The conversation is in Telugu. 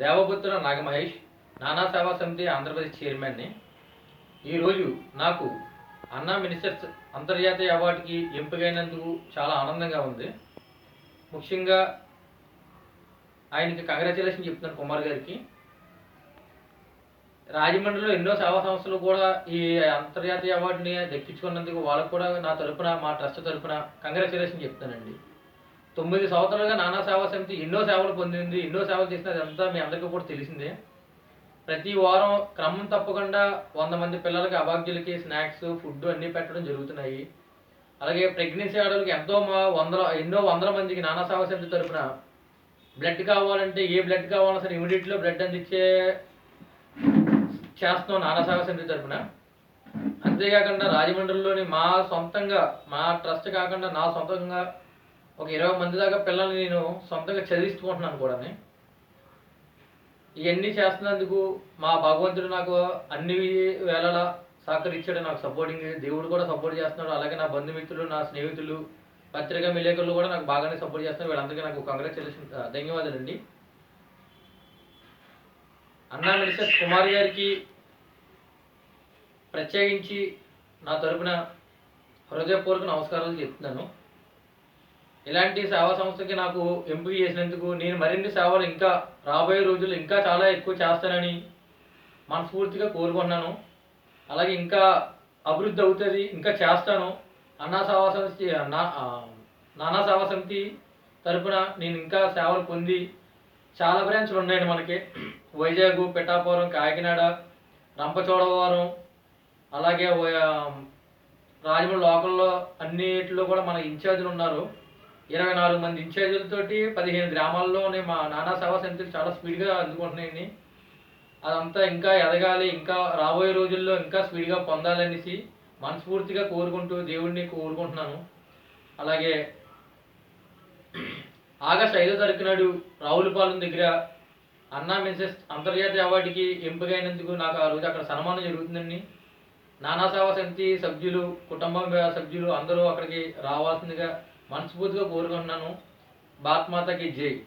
దేవపుత్ర నాగమహేష్ నానా సేవా సమితి ఆంధ్రప్రదేశ్ చైర్మన్ని. ఈరోజు నాకు అన్నా మినిస్టర్స్ అంతర్జాతీయ అవార్డుకి ఎంపికైనందుకు చాలా ఆనందంగా ఉంది. ముఖ్యంగా ఆయనకి కంగ్రాచులేషన్ చెప్తున్నాను కుమార్ గారికి. రాజమండ్రిలో ఎన్నో సేవా సంస్థలు కూడా ఈ అంతర్జాతీయ అవార్డుని దక్కించుకున్నందుకు వాళ్ళకు కూడా నా తరపున మా ట్రస్ట్ తరపున కంగ్రాచులేషన్ చెప్తానండి తొమ్మిది సంవత్సరాలుగా నానా సేవా సమితి ఎన్నో సేవలు పొందింది ఎన్నో సేవలు చేసినది అంతా మీ అందరికీ కూడా తెలిసిందే. ప్రతి వారం క్రమం తప్పకుండా వంద మంది పిల్లలకి అభాగ్యులకి స్నాక్స్ ఫుడ్ అన్నీ పెట్టడం జరుగుతున్నాయి. అలాగే ప్రెగ్నెన్సీ ఆడవాళ్ళకి ఎంతో మా వందల ఎన్నో వందల మందికి నానా సేవా సమితి తరఫున బ్లడ్ కావాలంటే ఏ బ్లడ్ కావాలన్నా సరే ఇమీడియట్లో బ్లడ్ అందించే చేస్తున్నాం నానా సేవా సమితి తరఫున అంతేకాకుండా రాజమండ్రిలోని మా సొంతంగా మా ట్రస్ట్ కాకుండా నా సొంతంగా ఒక ఇరవై మంది దాకా పిల్లల్ని నేను సొంతంగా చదివించుకుంటున్నాను కూడా ఇవన్నీ చేస్తున్నందుకు మా భగవంతుడు నాకు అన్ని వేళలా సహకరించాడు నాకు సపోర్టింగ్ దేవుడు కూడా సపోర్ట్ చేస్తున్నాడు. అలాగే నా బంధుమిత్రులు నా స్నేహితులు పత్రికా విలేకరులు కూడా నాకు బాగానే సపోర్ట్ చేస్తున్నారు. వీళ్ళందరికీ నాకు కంగ్రాచులేషన్ ధన్యవాదాలండి అన్నా మినిస్టర్ కుమార్ గారికి ప్రత్యేకించి నా తరపున హృదయపూర్వక నమస్కారాలు చెప్తున్నాను. ఇలాంటి సేవా సంస్థకి నాకు ఎంపిక చేసినందుకు నేను మరిన్ని సేవలు ఇంకా రాబోయే రోజుల్లో ఇంకా చాలా ఎక్కువ చేస్తానని మనస్ఫూర్తిగా కోరుకున్నాను అలాగే ఇంకా అభివృద్ధి అవుతుంది ఇంకా చేస్తాను. అన్నా సేవా సంస్థ నానా సేవా సమితి తరపున నేను ఇంకా సేవలు పొంది చాలా బ్రాంచ్లు ఉన్నాయండి మనకి. వైజాగ్ పిఠాపురం కాకినాడ రంపచోడవరం అలాగే రాజమండ్రి లోకల్లో అన్నిటిలో కూడా మన ఇన్ఛార్జీలు ఉన్నారు. ఇరవై నాలుగు మంది ఇన్ఛార్జీలతోటి పదిహేను గ్రామాల్లోనే మా నానా సేవా సమితులు చాలా స్పీడ్గా అందుకుంటున్నాయండి. అదంతా ఇంకా ఎదగాలి ఇంకా రాబోయే రోజుల్లో ఇంకా స్పీడ్గా పొందాలనేసి మనస్ఫూర్తిగా కోరుకుంటూ దేవుడిని కోరుకుంటున్నాను. అలాగే ఆగస్ట్ ఐదో తారీఖు నాడు రావులపాలెం దగ్గర అన్నా మిన్సెస్ అంతర్జాతీయ అవార్డుకి ఎంపికైనందుకు నాకు ఆ రోజు అక్కడ సన్మానం జరుగుతుందండి. నానా సేవా సమితి సభ్యులు కుటుంబం సభ్యులు అందరూ అక్కడికి రావాల్సిందిగా మనస్ఫూర్తిగా కోరుకుంటున్నాను. భారత్ మాతకి జై.